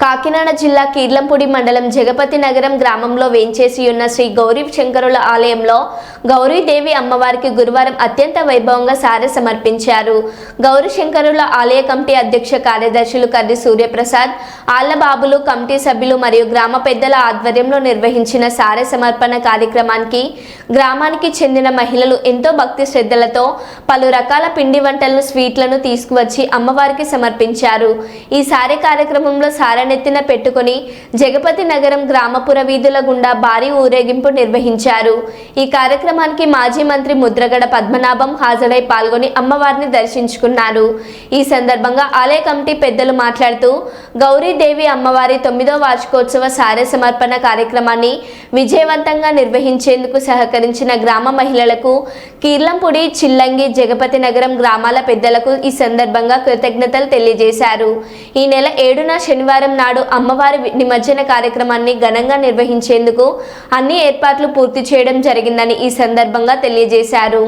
కాకినాడ జిల్లా కీర్లంపూడి మండలం జగపతి నగరం గ్రామంలో వేంచేసి ఉన్న శ్రీ గౌరీ శంకరుల ఆలయంలో గౌరీదేవి అమ్మవారికి గురువారం అత్యంత వైభవంగా సారె సమర్పించారు. గౌరీ శంకరుల ఆలయ కమిటీ అధ్యక్ష కార్యదర్శులు కర్రి సూర్యప్రసాద్ ఆళ్ళబాబులు కమిటీ సభ్యులు మరియు గ్రామ పెద్దల ఆధ్వర్యంలో నిర్వహించిన సారె సమర్పణ కార్యక్రమానికి గ్రామానికి చెందిన మహిళలు ఎంతో భక్తి శ్రద్ధలతో పలు రకాల పిండి వంటలను స్వీట్లను తీసుకువచ్చి అమ్మవారికి సమర్పించారు. ఈ సారె కార్యక్రమంలో సారనెత్తిన పెట్టుకొని జగపతి నగరం గ్రామపుర వీధుల గుండా భారీ ఊరేగింపు నిర్వహించారు. ఈ కార్యక్రమం కార్యక్రమానికి మాజీ మంత్రి ముద్రగడ పద్మనాభం హాజరై పాల్గొని అమ్మవారిని దర్శించుకున్నారు. ఈ సందర్భంగా ఆలయ కమిటీ పెద్దలు మాట్లాడుతూ గౌరీదేవి అమ్మవారి తొమ్మిదో వార్షికోత్సవ సారె సమర్పణ కార్యక్రమాన్ని విజయవంతంగా నిర్వహించేందుకు సహకరించిన గ్రామ మహిళలకు కీర్లంపూడి చిల్లంగి జగపతి నగరం గ్రామాల పెద్దలకు ఈ సందర్భంగా కృతజ్ఞతలు తెలియజేశారు. ఈ నెల ఏడున శనివారం నాడు అమ్మవారి నిమజ్జన కార్యక్రమాన్ని ఘనంగా నిర్వహించేందుకు అన్ని ఏర్పాట్లు పూర్తి చేయడం జరిగిందని ఈ సందర్భంగా తెలియజేశారు.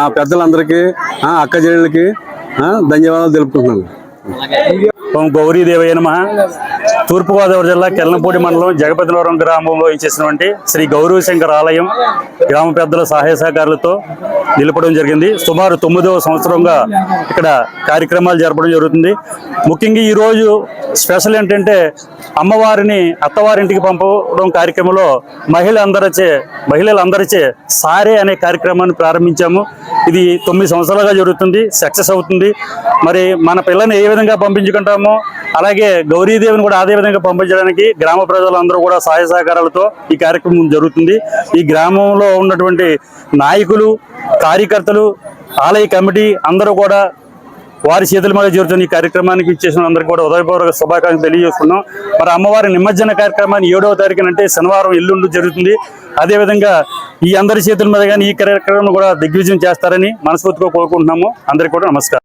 ఆ పెద్దలందరికీ ఆ అక్క చెల్లెళ్ళకి ధన్యవాదాలు తెలుపుకుంటున్నాను. ఓం గౌరీదేవయ్య నమ. తూర్పుగోదావరి జిల్లా కెల్లంపూడి మండలం జగపతివరం గ్రామంలో ఇచ్చేసినటువంటి శ్రీ గౌరీ శంకర్ ఆలయం గ్రామ పెద్దల సహాయ సహకారులతో నిలపడం జరిగింది. సుమారు తొమ్మిదవ సంవత్సరంగా ఇక్కడ కార్యక్రమాలు జరపడం జరుగుతుంది. ముఖ్యంగా ఈరోజు స్పెషల్ ఏంటంటే అమ్మవారిని అత్తవారింటికి పంపడం కార్యక్రమంలో మహిళలందరిచే మహిళలందరిచే సారే అనే కార్యక్రమాన్ని ప్రారంభించాము. ఇది తొమ్మిది సంవత్సరాలుగా జరుగుతుంది సక్సెస్ అవుతుంది. మరి మన పిల్లని ఏ విధంగా పంపించుకుంటామో అలాగే గౌరీదేవిని కూడా అదే విధంగా పంపించడానికి గ్రామ ప్రజలందరూ కూడా సహాయ సహకారాలతో ఈ కార్యక్రమం జరుగుతుంది. ఈ గ్రామంలో ఉన్నటువంటి నాయకులు కార్యకర్తలు ఆలయ కమిటీ అందరూ కూడా వారి చేతుల మీద జరుగుతున్న ఈ కార్యక్రమానికి ఇచ్చేసిన అందరికీ కూడా ఉదయపూర్వక శుభాకాంక్షలు తెలియజేసుకున్నాం మరి అమ్మవారి నిమజ్జన కార్యక్రమాన్ని ఏడవ తారీఖున అంటే శనివారం ఎల్లుండి జరుగుతుంది. అదేవిధంగా ఈ అందరి చేతుల మీద కానీ ఈ కార్యక్రమం కూడా దిగ్విజయం చేస్తారని మనస్ఫూర్తిగా కోరుకుంటున్నాము. అందరికీ కూడా నమస్కారం.